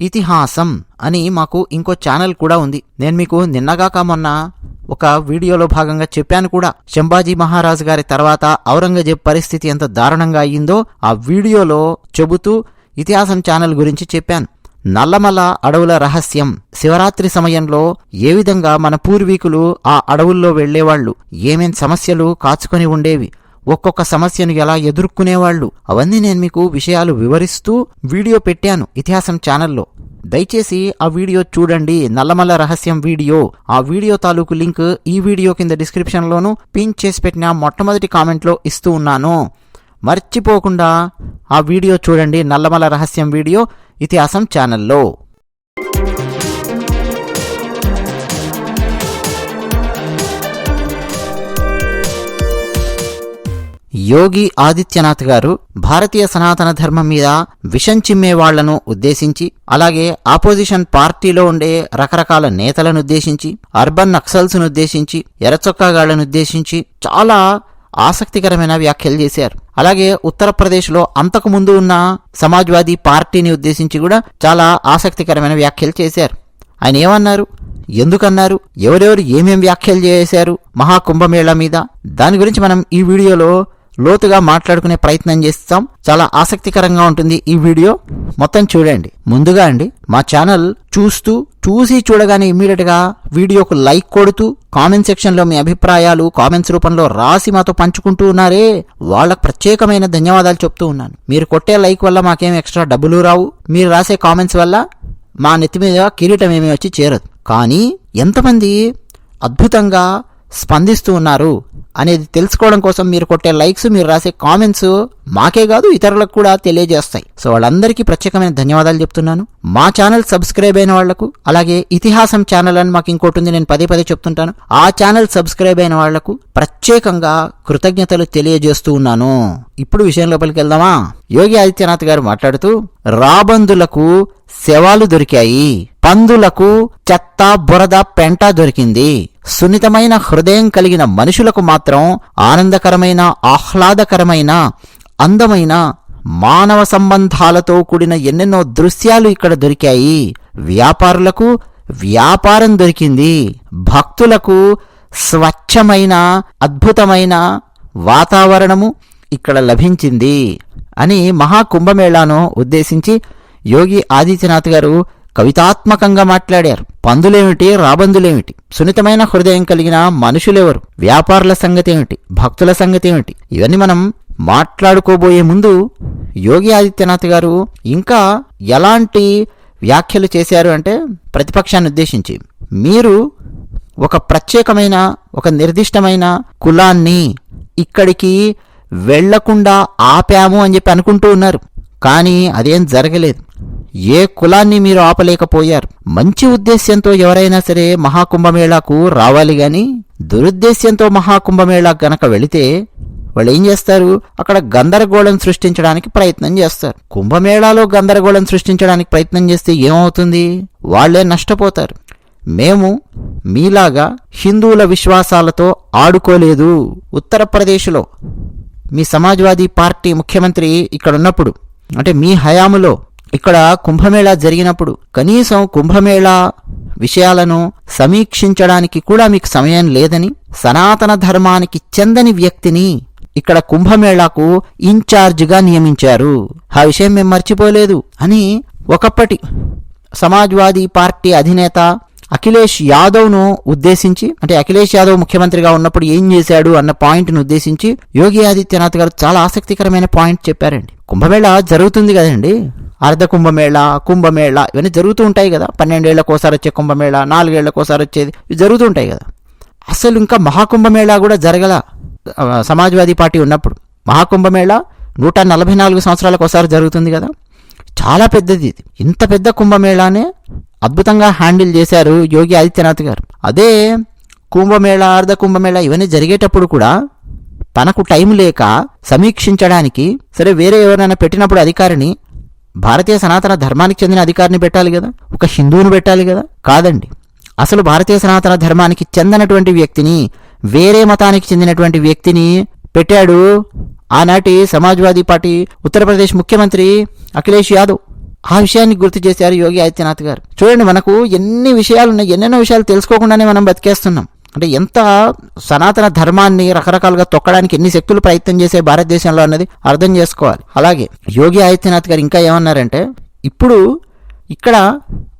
ఇతిహాసం అని మాకు ఇంకో ఛానల్ కూడా ఉంది. నేను మీకు నిన్నగాక మొన్న ఒక వీడియోలో భాగంగా చెప్పాను కూడా. శంభాజీ మహారాజు గారి తర్వాత ఔరంగజేబ్ పరిస్థితి ఎంత దారుణంగా అయ్యిందో ఆ వీడియోలో చెబుతూ ఇతిహాసం ఛానల్ గురించి చెప్పాను. నల్లమల అడవుల రహస్యం శివరాత్రి సమయంలో ఏ విధంగా మన పూర్వీకులు ఆ అడవుల్లో వెళ్ళేవాళ్ళు ఏమేం సమస్యలు కాచుకొని ఉండేవి? ఒక్కొక్క సమస్యను ఎలా ఎదుర్కొనేవాళ్ళు అవన్నీ నేను మీకు విషయాలు వివరిస్తూ వీడియో పెట్టాను ఇతిహాసం ఛానల్లో. దయచేసి ఆ వీడియో చూడండి. నల్లమల్ల రహస్యం వీడియో. ఆ వీడియో తాలూకు లింక్ ఈ వీడియో కింద డిస్క్రిప్షన్లోను పిన్ చేసి పెట్టిన మొట్టమొదటి కామెంట్లో ఇస్తూ ఉన్నాను. మర్చిపోకుండా ఆ వీడియో చూడండి. నల్లమల రహస్యం వీడియో ఇతిహాసం ఛానల్లో. యోగి ఆదిత్యనాథ్ గారు భారతీయ సనాతన ధర్మం మీద విషం చిమ్మేవాళ్ళను ఉద్దేశించి అలాగే ఆపోజిషన్ పార్టీలో ఉండే రకరకాల నేతలను ఉద్దేశించి అర్బన్ నక్సల్స్ ఉద్దేశించి ఎర్రచొక్కాగాళ్ళను ఉద్దేశించి చాలా ఆసక్తికరమైన వ్యాఖ్యలు చేశారు. అలాగే ఉత్తరప్రదేశ్లో అంతకు ముందు ఉన్న సమాజ్వాదీ పార్టీని ఉద్దేశించి కూడా చాలా ఆసక్తికరమైన వ్యాఖ్యలు చేశారు. ఆయన ఏమన్నారు? ఎందుకన్నారు? ఎవరెవరు ఏమేం వ్యాఖ్యలు చేశారు? మహాకుంభమేళ మీద? దాని గురించి మనం ఈ వీడియోలో లోతుగా మాట్లాడుకునే ప్రయత్నం చేస్తాం. చాలా ఆసక్తికరంగా ఉంటుంది ఈ వీడియో. మొత్తం చూడండి. ముందుగా అండి మా ఛానల్ చూస్తూ చూసి చూడగానే ఇమ్మీడియట్గా వీడియోకు లైక్ కొడుతూ కామెంట్ సెక్షన్లో మీ అభిప్రాయాలు కామెంట్స్ రూపంలో రాసి మాతో పంచుకుంటూ ఉన్నారే. వాళ్ళకు ప్రత్యేకమైన ధన్యవాదాలు చెప్తూ ఉన్నాను. మీరు కొట్టే లైక్ వల్ల మాకేం ఎక్స్ట్రా డబ్బులు రావు. మీరు రాసే కామెంట్స్ వల్ల మా నెత్తి మీద కిరీటం ఏమీ వచ్చి చేరదు. కానీ ఎంతమంది అద్భుతంగా స్పందిస్తూ ఉన్నారు. అనేది తెలుసుకోవడం కోసం మీరు కొట్టే లైక్స్ మీరు రాసే కామెంట్స్ మాకే కాదు ఇతరులకు కూడా తెలియజేస్తాయి. సో వాళ్ళందరికీ ప్రత్యేకమైన ధన్యవాదాలు చెప్తున్నాను. మా ఛానల్ సబ్స్క్రైబ్ అయిన వాళ్ళకు అలాగే ఇతిహాసం ఛానల్ అని మాకు ఇంకోటి ఉంది నేను పదే పదే చెప్తుంటాను. ఆ ఛానల్ సబ్స్క్రైబ్ అయిన వాళ్ళకు ప్రత్యేకంగా కృతజ్ఞతలు తెలియజేస్తూ ఉన్నాను. ఇప్పుడు విషయం లోపలికి వెళ్దామా? యోగి ఆదిత్యనాథ్ గారు మాట్లాడుతూ రాబందులకు శవాలు దొరికాయి. పందులకు చెత్త బురద పెంట దొరికింది. సున్నితమైన హృదయం కలిగిన మనుషులకు మాత్రం ఆనందకరమైన ఆహ్లాదకరమైన అందమైన మానవ సంబంధాలతో కూడిన ఎన్నెన్నో దృశ్యాలు ఇక్కడ దొరికాయి. వ్యాపారులకు వ్యాపారం దొరికింది. భక్తులకు స్వచ్ఛమైన అద్భుతమైన వాతావరణము ఇక్కడ లభించింది అని మహాకుంభమేళాను ఉద్దేశించి యోగి ఆదిత్యనాథ్ గారు కవితాత్మకంగా మాట్లాడారు. పందులేమిటి రాబందులేమిటి? సున్నితమైన హృదయం కలిగిన మనుషులెవరు? వ్యాపారుల సంగతి ఏమిటి భక్తుల సంగతి ఏమిటి ఇవన్నీ మనం మాట్లాడుకోబోయే ముందు యోగి ఆదిత్యనాథ్ గారు ఇంకా ఎలాంటి వ్యాఖ్యలు చేశారు అంటే ప్రతిపక్షాన్ని ఉద్దేశించి మీరు ఒక ప్రత్యేకమైన ఒక నిర్దిష్టమైన కులాన్ని ఇక్కడికి వెళ్ళకుండా ఆపాము అని చెప్పి అనుకుంటూ ఉన్నారు. కానీ అదేం జరగలేదు. ఏ కులాన్ని మీరు ఆపలేకపోయారు? మంచి ఉద్దేశ్యంతో ఎవరైనా సరే మహాకుంభమేళాకు రావాలి గాని దురుద్దేశ్యంతో మహాకుంభమేళా గనక వెళితే వాళ్ళు ఏం చేస్తారు? అక్కడ గందరగోళం సృష్టించడానికి ప్రయత్నం చేస్తారు. కుంభమేళాలో గందరగోళం సృష్టించడానికి ప్రయత్నం చేస్తే ఏమవుతుంది? వాళ్ళే నష్టపోతారు. మేము మీలాగా హిందువుల విశ్వాసాలతో ఆడుకోలేదు. ఉత్తరప్రదేశ్లో మీ సమాజ్వాదీ పార్టీ ముఖ్యమంత్రి ఇక్కడ ఉన్నప్పుడు అంటే మీ హయాములో ఇక్కడ కుంభమేళా జరిగినప్పుడు కనీసం కుంభమేళా విషయాలను సమీక్షించడానికి కూడా మీకు సమయం లేదని సనాతన ధర్మానికి చెందని వ్యక్తిని ఇక్కడ కుంభమేళాకు ఇన్ఛార్జిగా నియమించారు. ఆ విషయం మేము మర్చిపోలేదు అని ఒకప్పటి సమాజ్వాదీ పార్టీ అధినేత అఖిలేష్ యాదవ్ను ఉద్దేశించి అంటే అఖిలేష్ యాదవ్ ముఖ్యమంత్రిగా ఉన్నప్పుడు ఏం చేశాడు అన్న పాయింట్ను ఉద్దేశించి యోగి ఆదిత్యనాథ్ గారు చాలా ఆసక్తికరమైన పాయింట్ చెప్పారండి. కుంభమేళ జరుగుతుంది కదండి? అర్ధ కుంభమేళ కుంభమేళ ఇవన్నీ జరుగుతూ ఉంటాయి కదా. పన్నెండేళ్ళకోసారి వచ్చే కుంభమేళ నాలుగేళ్ళకోసారి వచ్చేది ఇవి జరుగుతూ ఉంటాయి కదా. అసలు ఇంకా మహాకుంభమేళ కూడా జరగల. సమాజ్వాదీ పార్టీ ఉన్నప్పుడు మహాకుంభమేళ నూట నలభై నాలుగు సంవత్సరాలకు ఒకసారి జరుగుతుంది కదా. చాలా పెద్దది ఇది. ఇంత పెద్ద కుంభమేళానే అద్భుతంగా హ్యాండిల్ చేశారు యోగి ఆదిత్యనాథ్ గారు. అదే కుంభమేళ అర్ధ కుంభమేళ ఇవన్నీ జరిగేటప్పుడు కూడా తనకు టైం లేక సమీక్షించడానికి సరే వేరే ఎవరైనా పెట్టినప్పుడు అధికారిని భారతీయ సనాతన ధర్మానికి చెందిన అధికారిని పెట్టాలి కదా? ఒక హిందువును పెట్టాలి కదా? కాదండి. అసలు భారతీయ సనాతన ధర్మానికి చెందినటువంటి వ్యక్తిని వేరే మతానికి చెందినటువంటి వ్యక్తిని పెట్టాడు ఆనాటి సమాజ్వాదీ పార్టీ ఉత్తరప్రదేశ్ ముఖ్యమంత్రి అఖిలేష్ యాదవ్. ఆ విషయాన్ని గుర్తు చేశారు యోగి ఆదిత్యనాథ్ గారు. చూడండి మనకు ఎన్ని విషయాలు ఉన్నాయి ఎన్నెన్నో విషయాలు తెలుసుకోకుండానే మనం బతికేస్తున్నాం. అంటే ఎంత సనాతన ధర్మాన్ని రకరకాలుగా తొక్కడానికి ఎన్ని శక్తులు ప్రయత్నం చేసే భారతదేశంలో అన్నది అర్థం చేసుకోవాలి. అలాగే యోగి ఆదిత్యనాథ్ గారు ఇంకా ఏమన్నారంటే ఇప్పుడు ఇక్కడ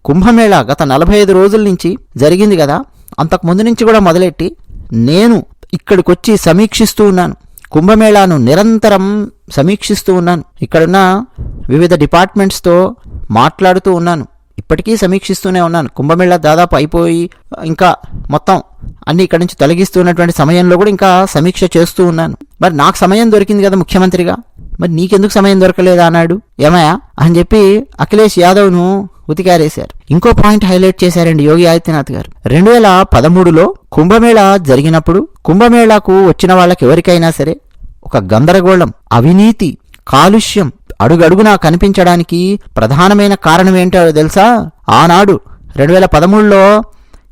కుంభమేళా గత నలభై ఐదు రోజుల నుంచి జరిగింది కదా అంతకు ముందు నుంచి కూడా మొదలెట్టి నేను ఇక్కడికి వచ్చి సమీక్షిస్తూ ఉన్నాను. కుంభమేళాను నిరంతరం సమీక్షిస్తూ ఉన్నాను. ఇక్కడున్న వివిధ డిపార్ట్మెంట్స్తో మాట్లాడుతూ ఉన్నాను. ఇప్పటికీ సమీక్షిస్తూనే ఉన్నాను. కుంభమేళ దాదాపు అయిపోయి ఇంకా మొత్తం అన్ని ఇక్కడి నుంచి తొలగిస్తున్నటువంటి సమయంలో కూడా ఇంకా సమీక్ష చేస్తూ ఉన్నాను. మరి నాకు సమయం దొరికింది కదా ముఖ్యమంత్రిగా. మరి నీకెందుకు సమయం దొరకలేదా అన్నాడు. ఏమయ్యా? అని చెప్పి అఖిలేష్ యాదవ్ను ఉతికారేశారు. ఇంకో పాయింట్ హైలైట్ చేశారండి యోగి ఆదిత్యనాథ్ గారు. రెండు వేల పదమూడులో కుంభమేళా జరిగినప్పుడు కుంభమేళాకు వచ్చిన వాళ్ళకి ఎవరికైనా సరే ఒక గందరగోళం అవినీతి కాలుష్యం అడుగడుగునా కనిపించడానికి ప్రధానమైన కారణం ఏంటో తెలుసా? ఆనాడు రెండు వేల పదమూడులో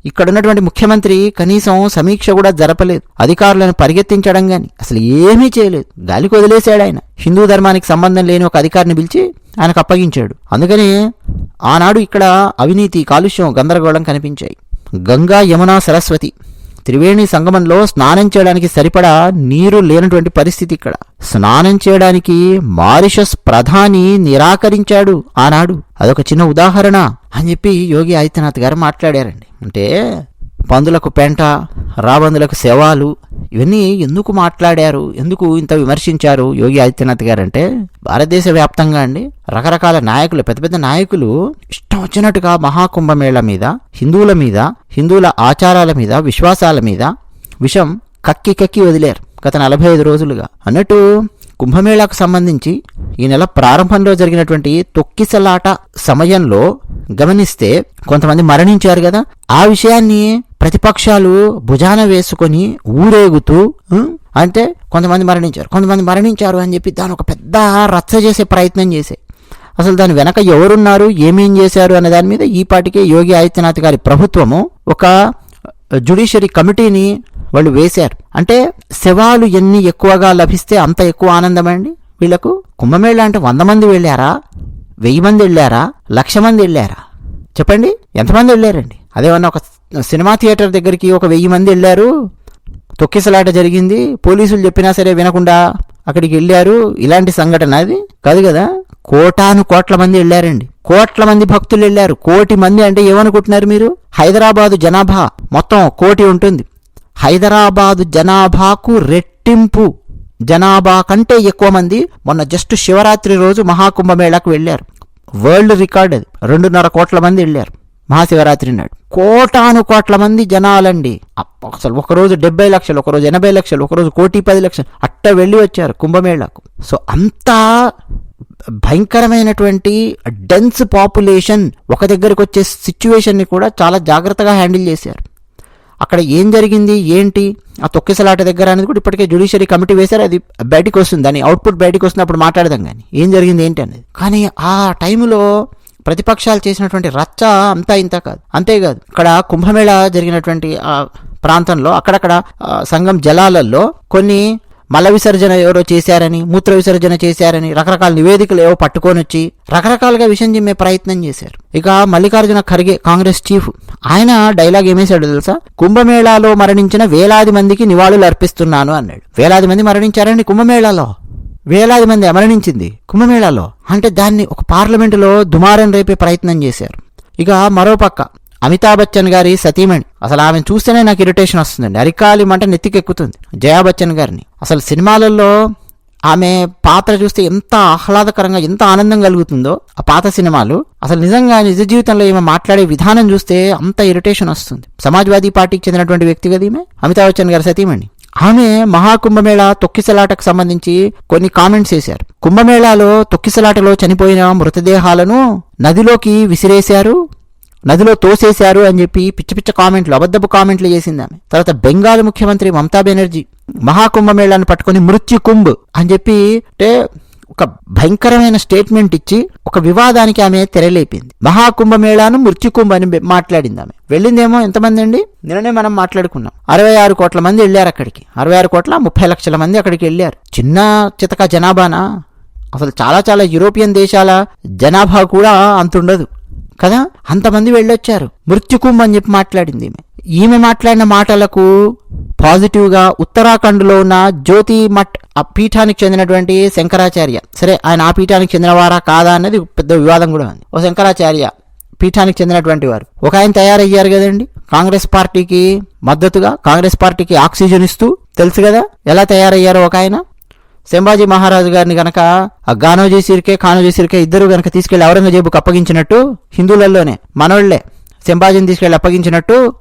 ఇక్కడున్నటువంటి ముఖ్యమంత్రి కనీసం సమీక్ష కూడా జరపలేదు. అధికారులను పరిగెత్తించడం గాని అసలు ఏమీ చేయలేదు. గాలికి వదిలేశాడు ఆయన. హిందూ ధర్మానికి సంబంధం లేని ఒక అధికారిని పిలిచి ఆయనకు అప్పగించాడు. అందుకని ఆనాడు ఇక్కడ అవినీతి కాలుష్యం గందరగోళం కనిపించాయి. గంగా యమున సరస్వతి త్రివేణి సంగమంలో స్నానం చేయడానికి సరిపడా నీరు లేనటువంటి పరిస్థితి ఇక్కడ. స్నానం చేయడానికి మారిషస్ ప్రధాని నిరాకరించాడు ఆనాడు. అదొక చిన్న ఉదాహరణ అని చెప్పి యోగి ఆదిత్యనాథ్ గారు మాట్లాడారండి. అంటే పందులకు పెంట రాబందులకు శవాలు ఇవన్నీ ఎందుకు మాట్లాడారు? ఎందుకు ఇంత విమర్శించారు యోగి ఆదిత్యనాథ్ గారంటే? భారతదేశ వ్యాప్తంగా అండి రకరకాల నాయకులు పెద్ద పెద్ద నాయకులు ఇష్టం వచ్చినట్టుగా మహాకుంభమేళ మీద హిందువుల మీద హిందువుల ఆచారాల మీద విశ్వాసాల మీద విషం కక్కి కక్కి వదిలేరు గత నలభై ఐదు రోజులుగా. అన్నట్టు కుంభమేళాకు సంబంధించి ఈ నెల ప్రారంభంలో జరిగినటువంటి తొక్కిసలాట సమయంలో గమనిస్తే కొంతమంది మరణించారు కదా. ఆ విషయాన్ని ప్రతిపక్షాలు భుజాన వేసుకొని ఊరేగుతూ అంటే కొంతమంది మరణించారు కొంతమంది మరణించారు అని చెప్పి దాని ఒక పెద్ద రచ్చ చేసే ప్రయత్నం చేసే. అసలు దాని వెనక ఎవరున్నారు ఏమేం చేశారు అనే దాని మీద ఈ పాటికే యోగి ఆదిత్యనాథ్ గారి ప్రభుత్వము ఒక జ్యుడిషియరీ కమిటీని వాళ్ళు వేశారు. అంటే శవాలు ఎన్ని ఎక్కువగా లభిస్తే అంత ఎక్కువ ఆనందమండి వీళ్ళకు? కుంభమేళ అంటే వంద మంది వెళ్ళారా? వెయ్యి మంది వెళ్ళారా? లక్ష మంది వెళ్ళారా? చెప్పండి. ఎంతమంది వెళ్ళారండి? అదేమన్నా ఒక సినిమా థియేటర్ దగ్గరికి ఒక వెయ్యి మంది వెళ్ళారు? తొక్కిసలాట జరిగింది. పోలీసులు చెప్పినా సరే వినకుండా అక్కడికి వెళ్ళారు. ఇలాంటి సంఘటన అది? కాదు కదా. కోటాను కోట్ల మంది వెళ్ళారండి. కోట్ల మంది భక్తులు వెళ్ళారు. కోటి మంది అంటే ఏమనుకుంటున్నారు మీరు? హైదరాబాదు జనాభా మొత్తం కోటి ఉంటుంది. హైదరాబాదు జనాభాకు రెట్టింపు. జనాభా కంటే ఎక్కువ మంది మొన్న జస్ట్ శివరాత్రి రోజు మహాకుంభమేళాకు వెళ్ళారు. వరల్డ్ రికార్డ్ అది. రెండున్నర కోట్ల మంది వెళ్ళారు మహాశివరాత్రి నాడు. కోటాను కోట్ల మంది జనాలండి. అసలు ఒకరోజు డెబ్బై లక్షలు ఒకరోజు ఎనభై లక్షలు ఒకరోజు కోటి పది లక్షలు అట్ట వెళ్ళి వచ్చారు కుంభమేళాకు. సో అంతా భయంకరమైనటువంటి డెన్స్ పాపులేషన్ ఒక దగ్గరికి వచ్చే సిచ్యువేషన్ని కూడా చాలా జాగ్రత్తగా హ్యాండిల్ చేశారు. అక్కడ ఏం జరిగింది? ఏంటి? ఆ తొక్కిసలాట దగ్గర అనేది కూడా ఇప్పటికే జ్యుడిషియరీ కమిటీ వేశారు. అది బయటికి వస్తుంది. దాని అవుట్పుట్ బయటికి వస్తుంది అప్పుడు మాట్లాడదాం కానీ. ఏం జరిగింది? ఏంటి అనేది. కానీ ఆ టైంలో ప్రతిపక్షాలు చేసినటువంటి రచ్చ అంతా ఇంత కాదు. అంతేకాదు. ఇక్కడ కుంభమేళ జరిగినటువంటి ప్రాంతంలో అక్కడక్కడ సంఘం జలాలలో కొన్ని మల విసర్జన ఎవరో చేశారని మూత్ర విసర్జన చేశారని రకరకాల నివేదికలు ఏవో పట్టుకొని వచ్చి రకరకాలుగా విషయం చిమ్మే ప్రయత్నం చేశారు. ఇక మల్లికార్జున ఖర్గే కాంగ్రెస్ చీఫ్ ఆయన డైలాగ్ ఏమేశాడు తెలుసా? కుంభమేళాలో మరణించిన వేలాది మందికి నివాళులు అర్పిస్తున్నాను అన్నాడు. వేలాది మంది మరణించారండి కుంభమేళాలో? వేలాది మంది మరణించింది కుంభమేళాలో? అంటే దాన్ని ఒక పార్లమెంటులో దుమారం రేపే ప్రయత్నం చేశారు. ఇక మరోపక్క అమితాబ్ బచ్చన్ గారి సతీమణి అసలు ఆమెను చూస్తేనే నాకు ఇరిటేషన్ వస్తుందండి. అరికాలి మంట నెత్తికెక్కుతుంది జయా బచ్చన్ గారిని. అసలు సినిమాలలో ఆమె పాత్ర చూస్తే ఎంత ఆహ్లాదకరంగా ఎంత ఆనందం కలుగుతుందో ఆ పాత సినిమాలు. అసలు నిజంగా నిజ జీవితంలో ఈమె మాట్లాడే విధానం చూస్తే అంత ఇరిటేషన్ వస్తుంది. సమాజ్వాదీ పార్టీకి చెందినటువంటి వ్యక్తి కదా ఈమె అమితాబ్ బచ్చన్ గారి సతీమణి ఆమె మహాకుంభమేళ తొక్కిసలాటకు సంబంధించి కొన్ని కామెంట్స్ చేశారు. కుంభమేళాలో తొక్కిసలాటలో చనిపోయిన మృతదేహాలను నదిలోకి విసిరేశారు. నదిలో తోసేశారు అని చెప్పి పిచ్చి పిచ్చ కామెంట్లు అబద్ధపు కామెంట్లు చేసింది ఆమె. తర్వాత బెంగాల్ ముఖ్యమంత్రి మమతా బెనర్జీ మహాకుంభమేళాన్ని పట్టుకుని మృత్యు కుంభ్ అని చెప్పి అంటే ఒక భయంకరమైన స్టేట్మెంట్ ఇచ్చి ఒక వివాదానికి ఆమె తెరలేపింది. మహాకుంభమేళాను మృత్యుకుంభ అని మాట్లాడింది ఆమె. వెళ్ళిందేమో ఎంతమంది అండి? నిన్ననే మనం మాట్లాడుకున్నాం. అరవై ఆరు కోట్ల మంది వెళ్ళారు అక్కడికి. అరవై ఆరు కోట్ల ముప్పై లక్షల మంది అక్కడికి వెళ్ళారు. చిన్న చితక జనాభానా? అసలు చాలా చాలా యూరోపియన్ దేశాల జనాభా కూడా అంతుండదు. కదా? అంతమంది వెళ్ళొచ్చారు. మృత్యుకుంభ అని చెప్పి మాట్లాడింది ఈమె. ఈమె మాట్లాడిన మాటలకు పాజిటివ్గా ఉత్తరాఖండ్లో ఉన్న జ్యోతి మఠ్ ఆ పీఠానికి చెందినటువంటి శంకరాచార్య. సరే ఆయన ఆ పీఠానికి చెందినవారా కాదా అనేది పెద్ద వివాదం కూడా ఉంది. ఓ శంకరాచార్య పీఠానికి చెందినటువంటి వారు. ఒక ఆయన తయారయ్యారు కదండి. కాంగ్రెస్ పార్టీకి మద్దతుగా కాంగ్రెస్ పార్టీకి ఆక్సిజన్ ఇస్తూ తెలుసు కదా? ఎలా తయారయ్యారో ఒక ఆయన? శంభాజీ మహారాజు గారిని గనక ఆ గానోజీ సిరికే ఖానోజీ సిరికే ఇద్దరు గనక తీసుకెళ్ళి ఔరంగజేబుకు అప్పగించినట్టు హిందువులలోనే మనోళ్ళే శంభాజీని తీసుకెళ్ళి అప్పగించినట్టు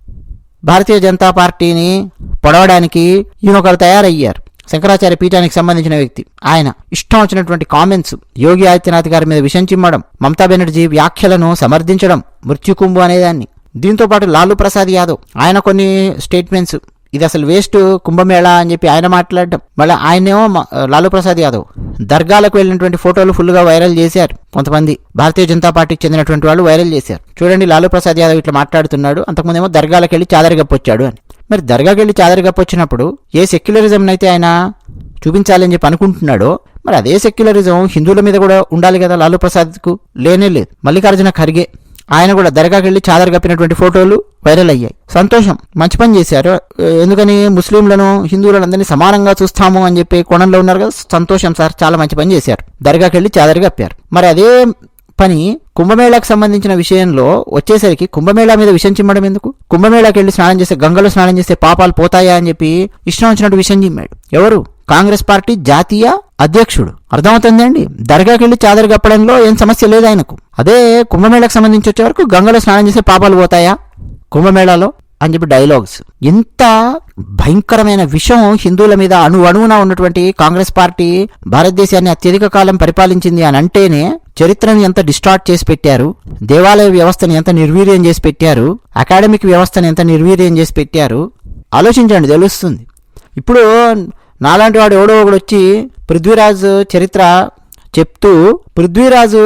భారతీయ జనతా పార్టీని పొడవడానికి ఈయన ఒకరు తయారయ్యారు. శంకరాచార్య పీఠానికి సంబంధించిన వ్యక్తి. ఆయన ఇష్టం వచ్చినటువంటి కామెంట్స్ యోగి ఆదిత్యనాథ్ గారి మీద విషం చిమ్మడం మమతా బెనర్జీ వ్యాఖ్యలను సమర్థించడం మృత్యుకుంభు అనేదాన్ని. దీంతో పాటు లాలూ ప్రసాద్ యాదవ్. ఆయన కొన్ని స్టేట్మెంట్స్ ఇది అసలు వేస్ట్ కుంభమేళా అని చెప్పి ఆయన మాట్లాడడం మళ్ళీ ఆయనేమో మ- లాలూ ప్రసాద్ యాదవ్. దర్గాలకు వెళ్ళినటువంటి ఫోటోలు ఫుల్గా వైరల్ చేశారు కొంతమంది. భారతీయ జనతా పార్టీకి చెందినటువంటి వాళ్ళు వైరల్ చేశారు. చూడండి లాలూ ప్రసాద్ యాదవ్ ఇట్లా మాట్లాడుతున్నాడు. అంతకుముందేమో దర్గాలకు వెళ్ళి చాదరగప్పొచ్చాడు అని. మరి దర్గాకి వెళ్ళి చాదరగప్పొచ్చినప్పుడు ఏ సెక్యులరిజం అయితే ఆయన చూపించాలని చెప్పి అనుకుంటున్నాడో మరి అదే సెక్యులరిజం హిందువుల మీద కూడా ఉండాలి కదా లాలూ ప్రసాద్కు? లేనే లేదు. మల్లికార్జున ఖర్గే ఆయన కూడా దర్గాకి వెళ్ళి చాదర్ కప్పినటువంటి ఫోటోలు వైరల్ అయ్యాయి. సంతోషం. మంచి పని చేశారు. ఎందుకని ముస్లింలను హిందువులను అందరినీ సమానంగా చూస్తాము అని చెప్పి కోణంలో ఉన్నారు కదా సంతోషం సార్ చాలా మంచి పని చేశారు. దర్గాకి వెళ్ళి చాదర్ కప్పారు. మరి అదే పని కుంభమేళాకు సంబంధించిన విషయంలో వచ్చేసరికి కుంభమేళా మీద విషం చిమ్మడం ఎందుకు? కుంభమేళాకి వెళ్ళి స్నానం చేస్తే గంగలో స్నానం చేస్తే పాపాలు పోతాయా అని చెప్పి ఇష్టం వచ్చినట్టు విషం చిమ్మాడు. ఎవరు? కాంగ్రెస్ పార్టీ జాతీయ అధ్యక్షుడు. అర్థమవుతుందండి దర్గాకి వెళ్ళి చాదర కప్పడంలో ఏం సమస్య లేదు ఆయనకు. అదే కుంభమేళకు సంబంధించి వచ్చే వరకు గంగలో స్నానం చేస్తే పాపాలు పోతాయా? కుంభమేళాలో? అని చెప్పి డైలాగ్స్. ఇంత భయంకరమైన విషయం హిందువుల మీద అణు అణువున ఉన్నటువంటి కాంగ్రెస్ పార్టీ భారతదేశాన్ని అత్యధిక కాలం పరిపాలించింది అని అంటేనే చరిత్రను ఎంత డిస్టార్ట్ చేసి పెట్టారు దేవాలయ వ్యవస్థను ఎంత నిర్వీర్యం చేసి పెట్టారు అకాడమిక్ వ్యవస్థను ఎంత నిర్వీర్యం చేసి పెట్టారు ఆలోచించండి తెలుస్తుంది. ఇప్పుడు నాలాంటి వాడు ఎవడో ఒకడు వచ్చి పృథ్వీరాజు చరిత్ర చెప్తూ పృథ్వీరాజు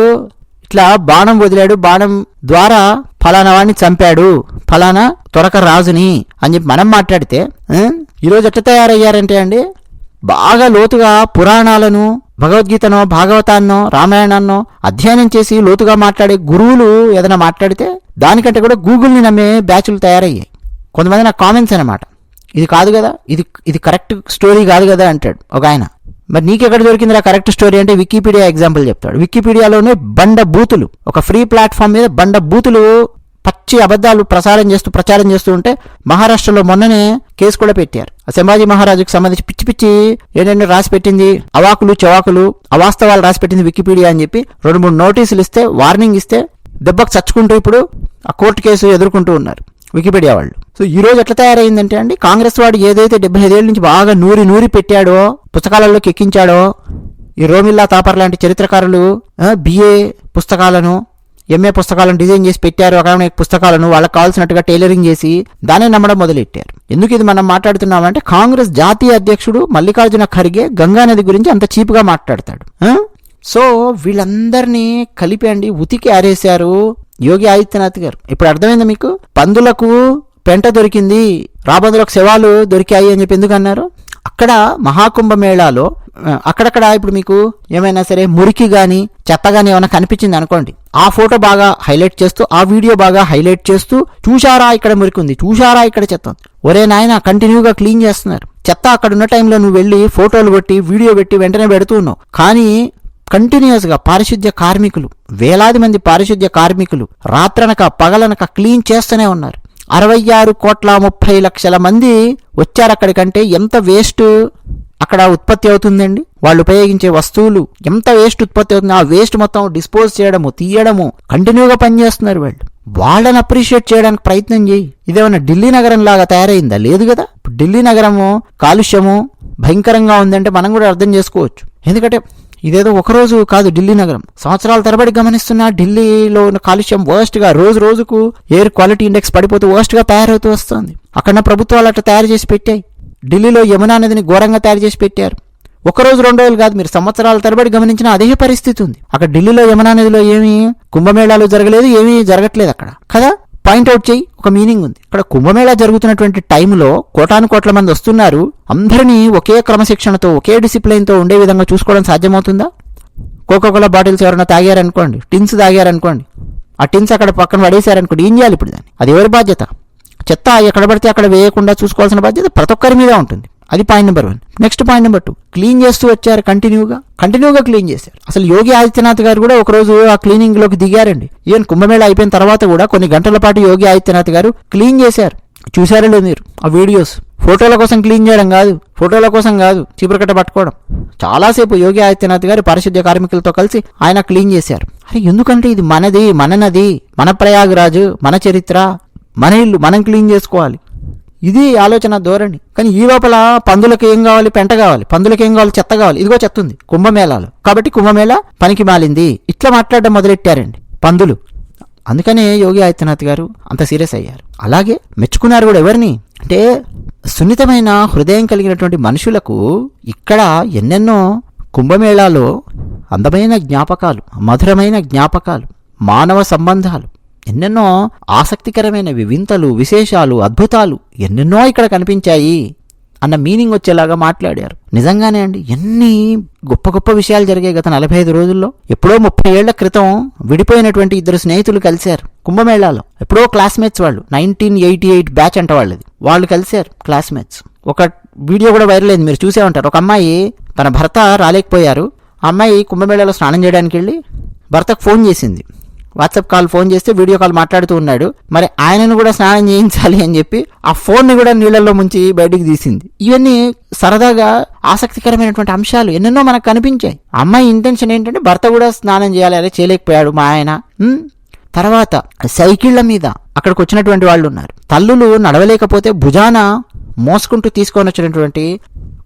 ఇట్లా బాణం వదిలాడు బాణం ద్వారా ఫలానా వాడిని చంపాడు ఫలానా తొరక రాజుని అని చెప్పి మనం మాట్లాడితే ఈరోజు ఎట్లా తయారయ్యారంటే అండి బాగా లోతుగా పురాణాలను భగవద్గీతనో భాగవతాన్నో రామాయణాన్నో అధ్యయనం చేసి లోతుగా మాట్లాడే గురువులు ఏదైనా మాట్లాడితే దానికంటే కూడా గూగుల్ని నమ్మే బ్యాచ్లు తయారయ్యాయి. కొంతమంది నాకు కామెంట్స్ అనమాట ఇది కాదు కదా? ఇది ఇది కరెక్ట్ స్టోరీ కాదు కదా అంటాడు ఒక ఆయన. మరి నీకెక్కడ దొరికిందిరా కరెక్ట్ స్టోరీ అంటే వికీపీడియా ఎగ్జాంపుల్ చెప్తాడు. వికీపీడియాలోనే బండ బూతులు ఒక ఫ్రీ ప్లాట్ఫామ్ మీద బండ బూతులు పచ్చి అబద్ధాలు ప్రసారం చేస్తూ ప్రచారం చేస్తూ ఉంటే మహారాష్ట్రలో మొన్ననే కేసు కూడా పెట్టారు. ఆ సంభాజీ మహారాజుకి సంబంధించి పిచ్చి పిచ్చి ఏంటంటే రాసి పెట్టింది అవాకులు చవాకులు అవాస్తవాలు రాసి పెట్టింది వికీపీడియా అని చెప్పి రెండు మూడు నోటీసులు ఇస్తే వార్నింగ్ ఇస్తే దెబ్బకు చచ్చుకుంటూ ఇప్పుడు ఆ కోర్టు కేసు ఎదుర్కొంటూ ఉన్నారు. వికీపీడియా వాళ్ళు. సో ఈ రోజు ఎట్లా తయారైందంటే అండి కాంగ్రెస్ వాడు ఏదైతే డెబ్బై ఐదేళ్ళ నుంచి బాగా నూరి నూరి పెట్టాడో పుస్తకాలలోకి ఎక్కించాడో ఈ రోమిల్లా తాపర్ లాంటి చరిత్రకారులు బిఏ పుస్తకాలను ఎంఏ పుస్తకాలను డిజైన్ చేసి పెట్టారు అకాడమిక్ పుస్తకాలను వాళ్ళకి కావాల్సినట్టుగా టైలరింగ్ చేసి దాన్ని నమ్మడం మొదలెట్టారు. ఎందుకు ఇది మనం మాట్లాడుతున్నామంటే కాంగ్రెస్ జాతీయ అధ్యక్షుడు మల్లికార్జున ఖర్గే గంగానది గురించి అంత చీప్గా మాట్లాడతాడు. సో వీళ్ళందరినీ కలిపి అండి ఉతికి ఆరేశారు యోగి ఆదిత్యనాథ్ గారు. ఇప్పుడు అర్థమైందా మీకు? పందులకు పెంట దొరికింది రాబందులకు శవాలు దొరికాయి అని చెప్పి ఎందుకు అన్నారు? అక్కడ మహాకుంభ మేళాలో అక్కడక్కడ ఇప్పుడు మీకు ఏమైనా సరే మురికి కానీ చెత్త కానీ ఏమైనా కనిపించింది అనుకోండి. ఆ ఫోటో బాగా హైలైట్ చేస్తూ ఆ వీడియో బాగా హైలైట్ చేస్తూ చూశారా ఇక్కడ మురికి ఉంది చూశారా ఇక్కడ చెత్త ఉంది? ఒరే నాయన కంటిన్యూగా క్లీన్ చేస్తున్నారు. చెత్త అక్కడ ఉన్న టైంలో నువ్వు వెళ్ళి ఫోటోలు కొట్టి వీడియో పెట్టి వెంటనే పెడుతూ ఉన్నావు. కానీ కంటిన్యూస్గా పారిశుద్ధ్య కార్మికులు వేలాది మంది పారిశుద్ధ్య కార్మికులు రాత్రనక పగలనక క్లీన్ చేస్తూనే ఉన్నారు. అరవై ఆరు కోట్ల ముప్పై లక్షల మంది వచ్చారు అక్కడికంటే ఎంత వేస్ట్ అక్కడ ఉత్పత్తి అవుతుందండి? వాళ్ళు ఉపయోగించే వస్తువులు ఎంత వేస్ట్ ఉత్పత్తి అవుతుంది? ఆ వేస్ట్ మొత్తం డిస్పోజ్ చేయడము తీయడము కంటిన్యూగా పనిచేస్తున్నారు వాళ్ళు. వాళ్ళని అప్రిషియేట్ చేయడానికి ప్రయత్నం చేయి. ఇదేమన్నా ఢిల్లీ నగరం లాగా తయారైందా? లేదు కదా. ఢిల్లీ నగరము కాలుష్యము భయంకరంగా ఉందంటే మనం కూడా అర్థం చేసుకోవచ్చు. ఎందుకంటే ఇదేదో ఒకరోజు కాదు ఢిల్లీ నగరం. సంవత్సరాల తరబడి గమనిస్తున్న ఢిల్లీలో ఉన్న కాలుష్యం worst గా రోజు రోజుకు ఎయిర్ క్వాలిటీ ఇండెక్స్ పడిపోతూ worst గా తయారవుతూ వస్తుంది. అక్కడ ప్రభుత్వాలు అట్లా తయారు చేసి పెట్టాయి. ఢిల్లీలో యమునా నదిని ఘోరంగా తయారు చేసి పెట్టారు. ఒకరోజు రెండు రోజులు కాదు మీరు సంవత్సరాల తరబడి గమనించిన అదే పరిస్థితి ఉంది. అక్కడ ఢిల్లీలో యమునా నదిలో ఏమీ కుంభమేళాలు జరగలేదు ఏమీ జరగట్లేదు అక్కడ. కదా? పాయింట్అవుట్ చేయి. ఒక మీనింగ్ ఉంది. ఇక్కడ కుంభమేళా జరుగుతున్నటువంటి టైంలో కోటాను కోట్ల మంది వస్తున్నారు. అందరినీ ఒకే క్రమశిక్షణతో ఒకే డిసిప్లైన్తో ఉండే విధంగా చూసుకోవడం సాధ్యమవుతుందా? కోకోకోలా బాటిల్స్ ఎవరైనా తాగారనుకోండి. టిన్స్ తాగారనుకోండి. ఆ టిన్స్ అక్కడ పక్కన పడేశారనుకోండి ఏం చేయాలి ఇప్పుడు దాన్ని. అది ఎవరి బాధ్యత? చెత్త ఎక్కడ పడితే అక్కడ వేయకుండా చూసుకోవాల్సిన బాధ్యత ప్రతి ఒక్కరి మీద ఉంటుంది. అది point number one. Next point number two. Clean చేస్తూ వచ్చారు కంటిన్యూగా? కంటిన్యూగా క్లీన్ చేశారు. అసలు యోగి ఆదిత్యనాథ్ గారు కూడా ఒకరోజు ఆ క్లీనింగ్లోకి దిగారండి. ఈవెన్ కుంభమేళ అయిపోయిన తర్వాత కూడా కొన్ని గంటల పాటు యోగి ఆదిత్యనాథ్ గారు క్లీన్ చేశారు. చూశారండి మీరు? ఆ వీడియోస్. ఫోటోల కోసం క్లీన్ చేయడం కాదు. ఫోటోల కోసం కాదు. చీపురకట్ట పట్టుకోవడం. చాలాసేపు యోగి ఆదిత్యనాథ్ గారు పారిశుద్ధ్య కార్మికులతో కలిసి ఆయన క్లీన్ చేశారు. అరే ఎందుకంటే ఇది మనది మన నది మన ప్రయాగరాజు మన చరిత్ర మన ఇల్లు మనం క్లీన్ చేసుకోవాలి. ఇది ఆలోచన ధోరణి. కానీ ఈ లోపల పందులకు ఏం కావాలి? పెంట కావాలి. పందులకు ఏం కావాలి? చెత్త కావాలి. ఇదిగో చెత్త ఉంది. కుంభమేళాలు. కాబట్టి కుంభమేళ పనికి మాలింది. ఇట్లా మాట్లాడడం మొదలెట్టారండి? పందులు. అందుకనే యోగి ఆదిత్యనాథ్ గారు అంత సీరియస్ అయ్యారు. అలాగే మెచ్చుకున్నారు కూడా ఎవరిని? అంటే సున్నితమైన హృదయం కలిగినటువంటి మనుషులకు ఇక్కడ ఎన్నెన్నో కుంభమేళాలో అందమైన జ్ఞాపకాలు మధురమైన జ్ఞాపకాలు మానవ సంబంధాలు ఎన్నెన్నో ఆసక్తికరమైనవి వింతలు విశేషాలు అద్భుతాలు ఎన్నెన్నో ఇక్కడ కనిపించాయి అన్న మీనింగ్ వచ్చేలాగా మాట్లాడారు. నిజంగానే అండి ఎన్ని గొప్ప గొప్ప విషయాలు జరిగాయి గత నలభై ఐదు రోజుల్లో. ఎప్పుడో ముప్పై ఏళ్ళ క్రితం విడిపోయినటువంటి ఇద్దరు స్నేహితులు కలిశారు కుంభమేళాలో. ఎప్పుడో క్లాస్మేట్స్ వాళ్ళు నైన్టీన్ ఎయిటీ ఎయిట్ బ్యాచ్ అంట వాళ్ళది. వాళ్ళు కలిశారు క్లాస్మేట్స్. ఒక వీడియో కూడా వైరల్ అయింది మీరు చూసే ఉంటారు. ఒక అమ్మాయి తన భర్త రాలేకపోయారు. అమ్మాయి కుంభమేళాలో స్నానం చేయడానికి వెళ్ళి భర్తకు ఫోన్ చేసింది. వాట్సాప్ కాల్ ఫోన్ చేస్తే వీడియో కాల్ మాట్లాడుతూ ఉన్నాడు. మరి ఆయనను కూడా స్నానం చేయించాలి అని చెప్పి ఆ ఫోన్ని కూడా నీళ్ళల్లో ముంచి బయటికి తీసింది. ఇవన్నీ సరదాగా ఆసక్తికరమైనటువంటి అంశాలు ఎన్నెన్నో మనకు కనిపించాయి. అమ్మాయి ఇంటెన్షన్ ఏంటంటే భర్త కూడా స్నానం చేయాలి అదే చేయలేకపోయాడు మా ఆయన. తర్వాత సైకిళ్ళ మీద అక్కడికి వచ్చినటువంటి వాళ్ళు ఉన్నారు. తల్లులు నడవలేకపోతే భుజాన మోసుకుంటూ తీసుకొని వచ్చినటువంటి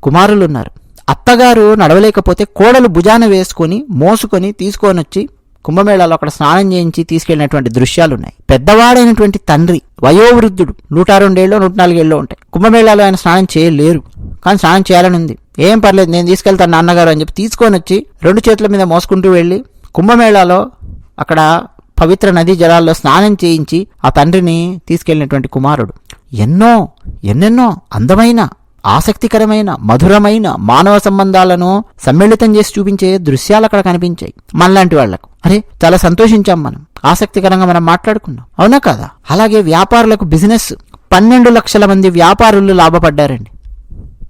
కుమారులు ఉన్నారు. అత్తగారు నడవలేకపోతే కోడలు భుజాన వేసుకొని మోసుకొని తీసుకొని వచ్చి కుంభమేళాలో అక్కడ స్నానం చేయించి తీసుకెళ్ళినటువంటి దృశ్యాలు ఉన్నాయి. పెద్దవాడైనటువంటి తండ్రి వయోవృద్ధుడు నూట రెండేళ్ళు నూట నాలుగేళ్ళు ఉంటాయి. కుంభమేళాలో ఆయన స్నానం చేయలేరు. కానీ స్నానం చేయాలని ఉంది ఏం పర్లేదు నేను తీసుకెళ్తాను నాన్నగారు అని చెప్పి తీసుకొని వచ్చి రెండు చేతుల మీద మోసుకుంటూ వెళ్ళి కుంభమేళాలో అక్కడ పవిత్ర నదీ జలాల్లో స్నానం చేయించి ఆ తండ్రిని తీసుకెళ్ళినటువంటి కుమారుడు. ఎన్నో ఎన్నెన్నో అందమైన ఆసక్తికరమైన మధురమైన మానవ సంబంధాలను సమ్మిళితం చేసి చూపించే దృశ్యాలు అక్కడ కనిపించాయి. మనలాంటి వాళ్ళకు అరే చాలా సంతోషించాం మనం. ఆసక్తికరంగా మనం మాట్లాడుకున్నాం. అవునా కదా? అలాగే వ్యాపారులకు బిజినెస్. పన్నెండు లక్షల మంది వ్యాపారులు లాభపడ్డారండి.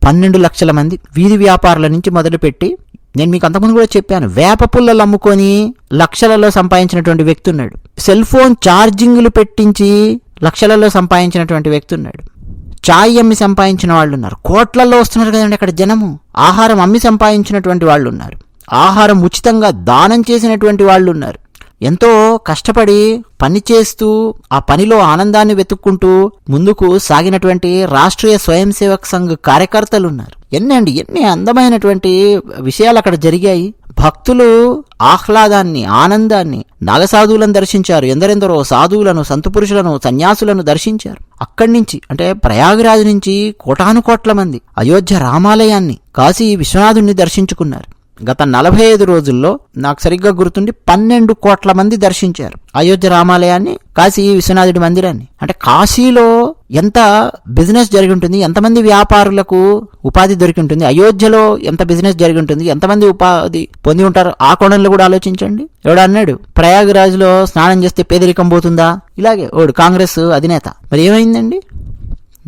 పన్నెండు లక్షల మంది వీధి వ్యాపారుల నుంచి మొదలుపెట్టి నేను మీకు అంతకుముందు కూడా చెప్పాను వేప పుల్లలు అమ్ముకొని లక్షలలో సంపాదించినటువంటి వ్యక్తి ఉన్నాడు సెల్ ఫోన్ ఛార్జింగ్లు పెట్టించి లక్షలలో సంపాదించినటువంటి వ్యక్తి ఉన్నాడు చాయ్ అమ్మి సంపాదించిన వాళ్ళు ఉన్నారు కోట్లలో వస్తున్నారు కదండి అక్కడ జనము. ఆహారం అమ్మి సంపాదించినటువంటి వాళ్ళు ఉన్నారు ఆహారం ఉచితంగా దానం చేసినటువంటి వాళ్ళు ఉన్నారు ఎంతో కష్టపడి పని చేస్తూ ఆ పనిలో ఆనందాన్ని వెతుక్కుంటూ ముందుకు సాగినటువంటి రాష్ట్రీయ స్వయం సేవక్ సంఘ్ కార్యకర్తలు ఉన్నారు ఎన్ని అండి ఎన్ని అందమైనటువంటి విషయాలు అక్కడ జరిగాయి. భక్తులు ఆహ్లాదాన్ని ఆనందాన్ని నాగసాధువులను దర్శించారు. ఎందరెందరో సాధువులను సంతపురుషులను సన్యాసులను దర్శించారు. అక్కడి నుంచి అంటే ప్రయాగరాజు నుంచి కోటాను కోట్ల మంది అయోధ్య రామాలయాన్ని కాశీ విశ్వనాథుణ్ణి దర్శించుకున్నారు. గత నలభై ఐదు రోజుల్లో నాకు సరిగ్గా గుర్తుండి పన్నెండు కోట్ల మంది దర్శించారు. అయోధ్య రామాలయాన్ని కాశీ విశ్వనాథుడి మందిరాన్ని. అంటే కాశీలో ఎంత బిజినెస్ జరిగి ఉంటుంది ఎంతమంది వ్యాపారులకు ఉపాధి దొరికి ఉంటుంది అయోధ్యలో ఎంత బిజినెస్ జరిగి ఉంటుంది ఎంతమంది ఉపాధి పొంది ఉంటారు ఆ కోణంలో కూడా ఆలోచించండి. ఎవడు అన్నాడు ప్రయాగరాజ్లో స్నానం చేస్తే పేదరికం పోతుందా? ఇలాగే ఓడు కాంగ్రెస్ అధినేత. మరి ఏమైందండి?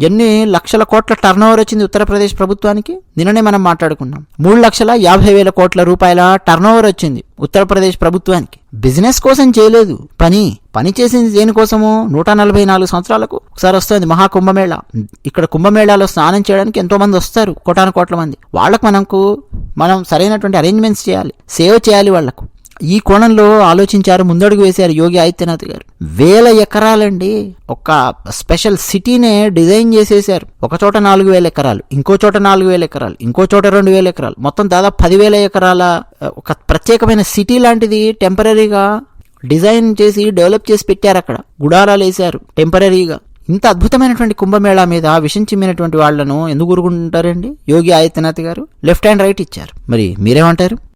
ఎన్ని లక్షల కోట్ల టర్న్ ఓవర్ వచ్చింది ఉత్తరప్రదేశ్ ప్రభుత్వానికి? నిన్ననే మనం మాట్లాడుకున్నాం. మూడు లక్షల యాభై వేల కోట్ల రూపాయల టర్న్ ఓవర్ వచ్చింది ఉత్తరప్రదేశ్ ప్రభుత్వానికి. బిజినెస్ కోసం చేయలేదు. పని పని చేసింది దేనికోసము? నూట నలభై నాలుగు సంవత్సరాలకు ఒకసారి వస్తుంది మహా కుంభమేళ ఇక్కడ కుంభమేళాలో స్నానం చేయడానికి ఎంతో మంది వస్తారు కోటాను కోట్ల మంది. వాళ్ళకు మనకు మనం సరైనటువంటి అరేంజ్మెంట్స్ చేయాలి సేవ చేయాలి వాళ్ళకు ఈ కోణంలో ఆలోచించారు ముందడుగు వేశారు యోగి ఆదిత్యనాథ్ గారు. వేల ఎకరాలండి. ఒక స్పెషల్ సిటీనే డిజైన్ చేసేసారు ఒక చోట నాలుగు వేల ఎకరాలు ఇంకో చోట నాలుగు వేల ఎకరాలు ఇంకో చోట రెండు వేల ఎకరాలు. మొత్తం దాదాపు పదివేల ఎకరాల ఒక ప్రత్యేకమైన సిటీ లాంటిది టెంపరీగా డిజైన్ చేసి డెవలప్ చేసి పెట్టారు అక్కడ. గుడారాలు వేశారు టెంపరీగా. ఇంత అద్భుతమైనటువంటి కుంభమేళా మీద విషం చిమ్మినటువంటి వాళ్ళను ఎందుకు ఊరుకుంటారండి? యోగి ఆదిత్యనాథ్ గారు లెఫ్ట్ హ్యాండ్ రైట్ ఇచ్చారు. మరి మీరేమంటారు?